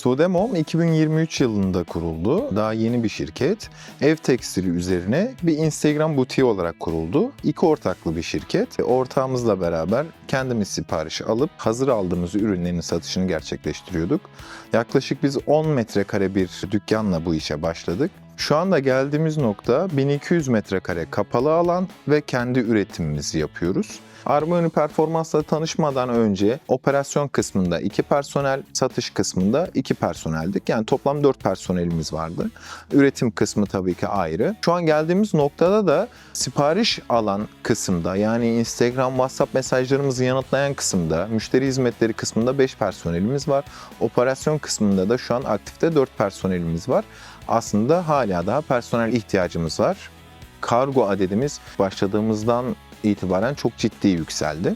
Sodemom 2023 yılında kuruldu. Daha yeni bir şirket. Ev tekstili üzerine bir Instagram butiği olarak kuruldu. İki ortaklı bir şirket. Ortağımızla beraber kendimiz sipariş alıp hazır aldığımız ürünlerin satışını gerçekleştiriyorduk. Yaklaşık biz 10 metrekare bir dükkanla bu işe başladık. Şu anda geldiğimiz nokta 1200 metrekare kapalı alan ve kendi üretimimizi yapıyoruz. Armoni Performans'la tanışmadan önce operasyon kısmında iki personel, satış kısmında iki personeldik. Yani toplam dört personelimiz vardı. Üretim kısmı tabii ki ayrı. Şu an geldiğimiz noktada da sipariş alan kısımda yani Instagram, WhatsApp mesajlarımızı yanıtlayan kısımda, müşteri hizmetleri kısmında 5 personelimiz var. Operasyon kısmında da şu an aktifte 4 personelimiz var. Aslında hala daha personel ihtiyacımız var. Kargo adedimiz başladığımızdan itibaren çok ciddi yükseldi.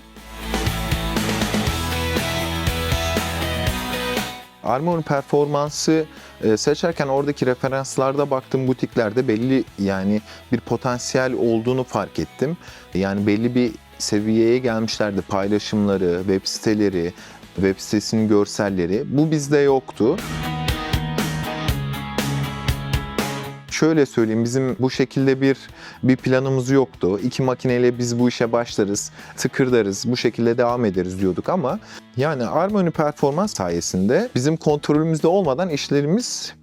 Armor performansı e, seçerken oradaki referanslarda baktığım butiklerde belli yani bir potansiyel olduğunu fark ettim. Yani belli bir seviyeye gelmişlerdi paylaşımları, web siteleri, web sitesinin görselleri. Bu bizde yoktu. Şöyle söyleyeyim bizim bu şekilde bir bir planımız yoktu. İki makineyle biz bu işe başlarız, tıkırdarız, bu şekilde devam ederiz diyorduk ama yani Armoni performans sayesinde bizim kontrolümüzde olmadan işlerimiz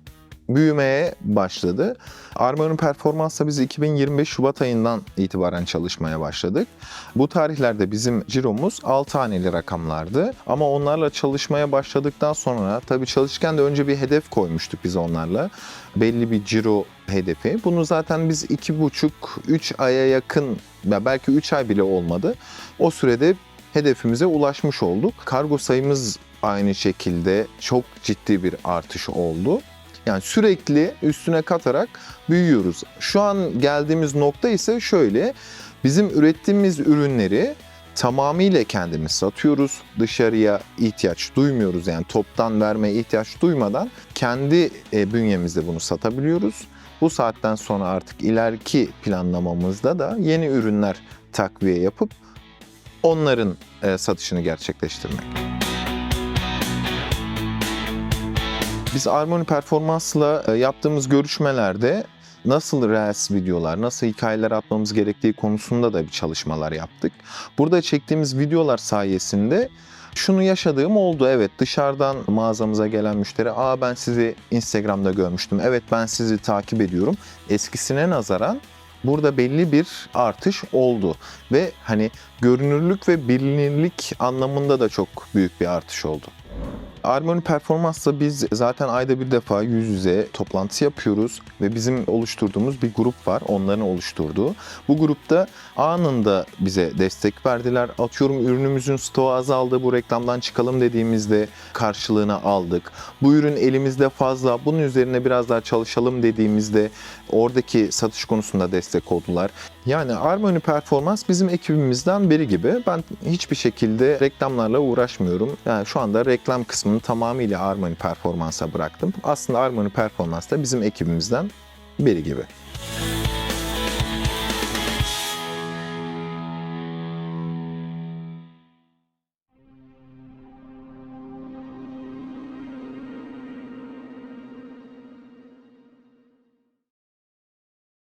büyümeye başladı. Armoni Performans'la biz 2025 Şubat ayından itibaren çalışmaya başladık. Bu tarihlerde bizim ciromuz 6 haneli rakamlardı. Ama onlarla çalışmaya başladıktan sonra tabii çalışırken de önce bir hedef koymuştuk biz onlarla. Belli bir ciro hedefi. Bunu zaten biz 2,5-3 aya yakın, ya belki 3 ay bile olmadı. O sürede hedefimize ulaşmış olduk. Kargo sayımız aynı şekilde çok ciddi bir artış oldu. Yani sürekli üstüne katarak büyüyoruz. Şu an geldiğimiz nokta ise şöyle. Bizim ürettiğimiz ürünleri tamamıyla kendimiz satıyoruz. Dışarıya ihtiyaç duymuyoruz. Yani toptan vermeye ihtiyaç duymadan kendi e, bünyemizde bunu satabiliyoruz. Bu saatten sonra artık ileriki planlamamızda da yeni ürünler takviye yapıp onların e, satışını gerçekleştirmek. Biz Armoni Performans'la e, yaptığımız görüşmelerde nasıl Reels videolar, nasıl hikayeler atmamız gerektiği konusunda da bir çalışmalar yaptık. Burada çektiğimiz videolar sayesinde şunu yaşadığım oldu. Evet dışarıdan mağazamıza gelen müşteri, aa ben sizi Instagram'da görmüştüm. Evet ben sizi takip ediyorum. Eskisine nazaran burada belli bir artış oldu. Ve hani görünürlük ve bilinirlik anlamında da çok büyük bir artış oldu. Armoni Performans'la biz zaten ayda bir defa yüz yüze toplantı yapıyoruz ve bizim oluşturduğumuz bir grup var, onların oluşturduğu. Bu grupta anında bize destek verdiler. Atıyorum ürünümüzün stoğu azaldı, bu reklamdan çıkalım dediğimizde karşılığını aldık. Bu ürün elimizde fazla, bunun üzerine biraz daha çalışalım dediğimizde oradaki satış konusunda destek oldular. Yani Armoni Performans bizim ekibimizden biri gibi. Ben hiçbir şekilde reklamlarla uğraşmıyorum. Yani şu anda reklam kısmını tamamıyla Armoni Performans'a bıraktım. Aslında Armoni Performans da bizim ekibimizden biri gibi.